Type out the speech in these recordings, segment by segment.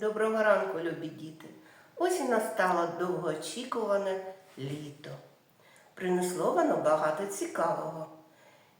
Доброго ранку, любі діти. Ось і настало довгоочікуване літо. Принесло воно багато цікавого.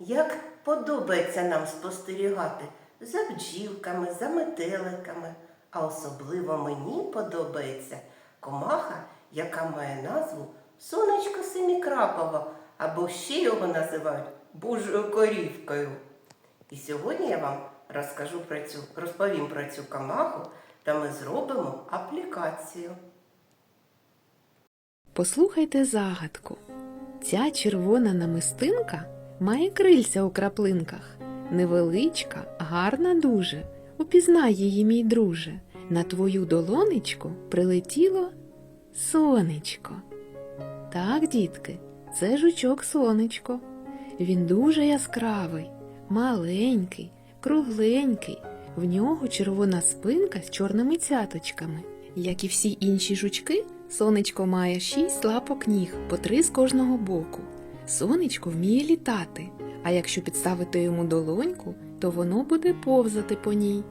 Як подобається нам спостерігати за бджілками, за метеликами, а особливо мені подобається комаха, яка має назву Сонечко Семікрапова, або ще його називають Божою корівкою. І сьогодні я вам розкажу про цю, розповім про цю камаху, та ми зробимо аплікацію. Послухайте загадку. Ця червона намистинка має крильця у краплинках. Невеличка, гарна дуже. Упізнай її, мій друже. На твою долонечку прилетіло сонечко. Так, дітки, це жучок сонечко. Він дуже яскравий, маленький, кругленький. В нього червона спинка з чорними цяточками. Як і всі інші жучки, сонечко має шість лапок ніг, по три з кожного боку. Сонечко вміє літати, а якщо підставити йому долоньку, то воно буде повзати по ній.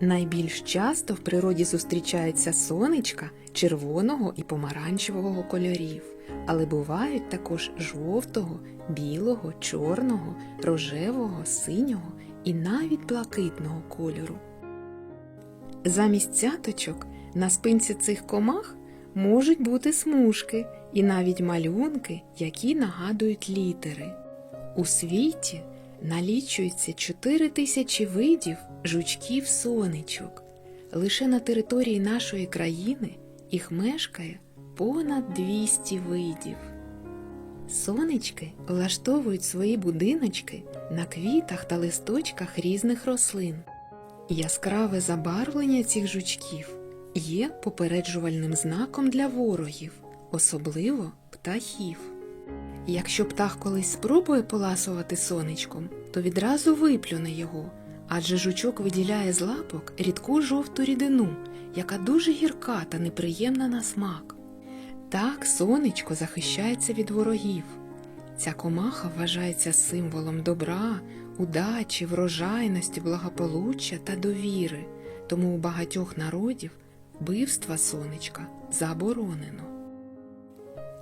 Найбільш часто в природі зустрічаються сонечка червоного і помаранчевого кольорів, але бувають також жовтого, білого, чорного, рожевого, синього і навіть блакитного кольору. Замість цяточок на спинці цих комах можуть бути смужки і навіть малюнки, які нагадують літери. У світі налічується 4 тисячі видів жучків сонечок. Лише на території нашої країни їх мешкає понад 200 видів. Сонечки влаштовують свої будиночки на квітах та листочках різних рослин. Яскраве забарвлення цих жучків є попереджувальним знаком для ворогів, особливо птахів. Якщо птах колись спробує поласувати сонечком, то відразу виплюне його, адже жучок виділяє з лапок рідку жовту рідину, яка дуже гірка та неприємна на смак. Так сонечко захищається від ворогів. Ця комаха вважається символом добра, удачі, врожайності, благополуччя та довіри, тому у багатьох народів вбивства сонечка заборонено.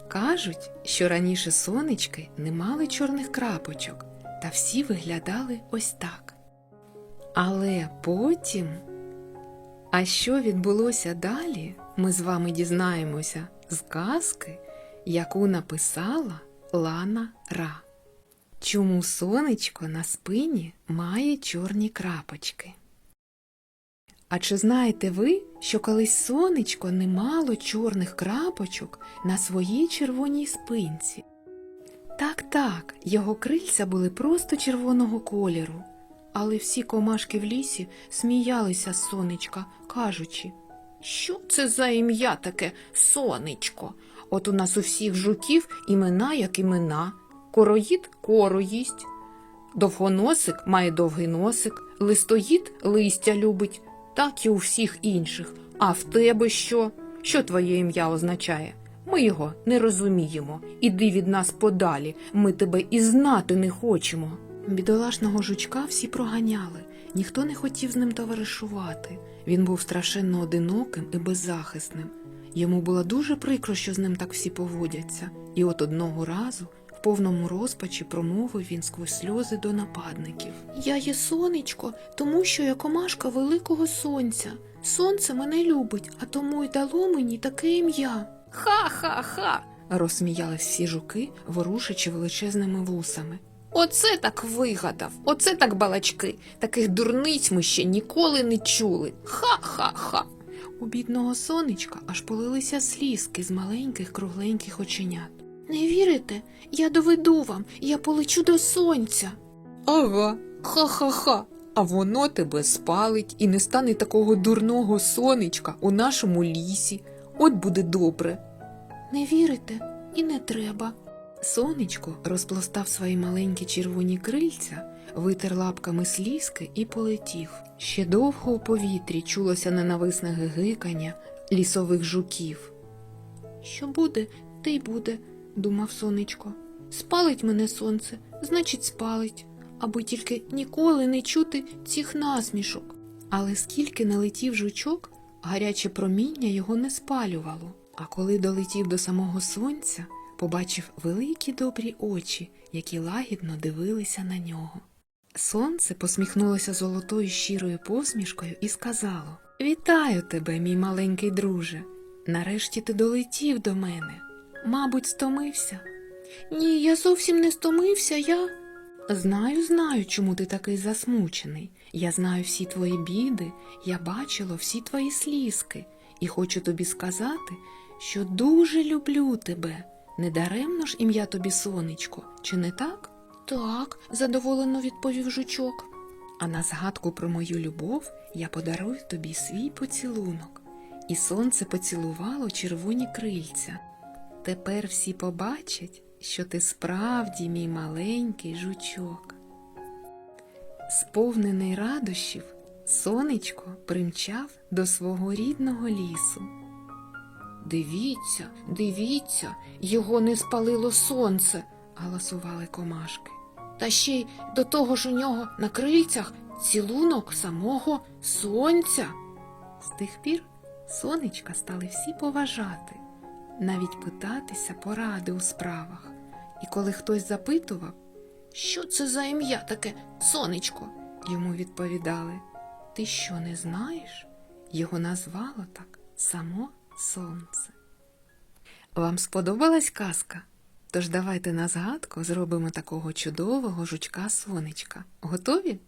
Кажуть, що раніше сонечки не мали чорних крапочок, та всі виглядали ось так. Але потім. А що відбулося далі, ми з вами дізнаємося з казки, яку написала Лана Ра. Чому сонечко на спині має чорні крапочки? А чи знаєте ви, що колись сонечко не мало чорних крапочок на своїй червоній спинці? Так, так, його крильця були просто червоного кольору, але всі комашки в лісі сміялися з сонечка, кажучи, що це за ім'я таке сонечко? От у нас у всіх жуків імена як імена. Короїд кору їсть. Довгоносик має довгий носик, листоїд листя любить, так і у всіх інших. А в тебе що? Що твоє ім'я означає? Ми його не розуміємо. Іди від нас подалі, ми тебе і знати не хочемо. Бідолашного жучка всі проганяли, ніхто не хотів з ним товаришувати. Він був страшенно одиноким і беззахисним. Йому було дуже прикро, що з ним так всі поводяться, і от одного разу, в повному розпачі, промовив він сквозь сльози до нападників. Я є сонечко, тому що я комашка великого сонця. Сонце мене любить, а тому й дало мені таке ім'я. Ха-ха-ха. розсміялись всі жуки, ворушачи величезними вусами. Оце так вигадав, оце так балачки. Таких дурниць ми ще ніколи не чули. Ха-ха-ха. У бідного сонечка аж полилися слізки з маленьких кругленьких оченят. Не вірите? Я доведу вам, я полечу до сонця. Ага, ха-ха-ха. А воно тебе спалить і не стане такого дурного сонечка у нашому лісі. От буде добре. Не вірите і не треба. Сонечко розпластав свої маленькі червоні крильця, витер лапками слізки і полетів. Ще довго у повітрі чулося ненависне гигикання лісових жуків. Що буде, те й буде, думав сонечко. Спалить мене сонце, значить, спалить, аби тільки ніколи не чути цих насмішок. Але скільки налетів жучок, гаряче проміння його не спалювало, а коли долетів до самого сонця, побачив великі добрі очі, які лагідно дивилися на нього. Сонце посміхнулося золотою щирою посмішкою і сказало Вітаю тебе, мій маленький друже. Нарешті ти долетів до мене. Мабуть, стомився. Ні, я зовсім не стомився, я. Знаю, знаю, чому ти такий засмучений. Я знаю всі твої біди, я бачила всі твої слізки, і хочу тобі сказати, що дуже люблю тебе. Недаремно ж ім'я тобі сонечко, чи не так? Так, задоволено відповів жучок. А на згадку про мою любов я подарую тобі свій поцілунок. І сонце поцілувало червоні крильця. Тепер всі побачать, що ти справді мій маленький жучок. Сповнений радощів, сонечко примчав до свого рідного лісу. Дивіться, дивіться, його не спалило сонце, галасували комашки. Та ще й до того ж у нього на крильцях цілунок самого сонця. З тих пір сонечка стали всі поважати, навіть питатися поради у справах. І коли хтось запитував, що це за ім'я таке сонечко, йому відповідали Ти що не знаєш? Його назвало так само сонце. Вам сподобалась казка? Тож давайте на згадку зробимо такого чудового жучка сонечка. Готові?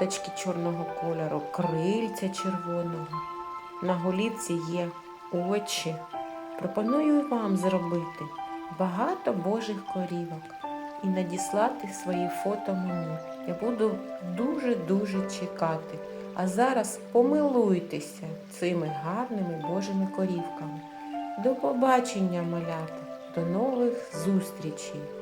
Цяточки чорного кольору, крильця червоного. На голівці є очі. Пропоную вам зробити багато Божих корівок і надіслати свої фото мені. Я буду дуже-дуже чекати. А зараз помилуйтеся цими гарними Божими корівками. До побачення, малята, до нових зустрічей!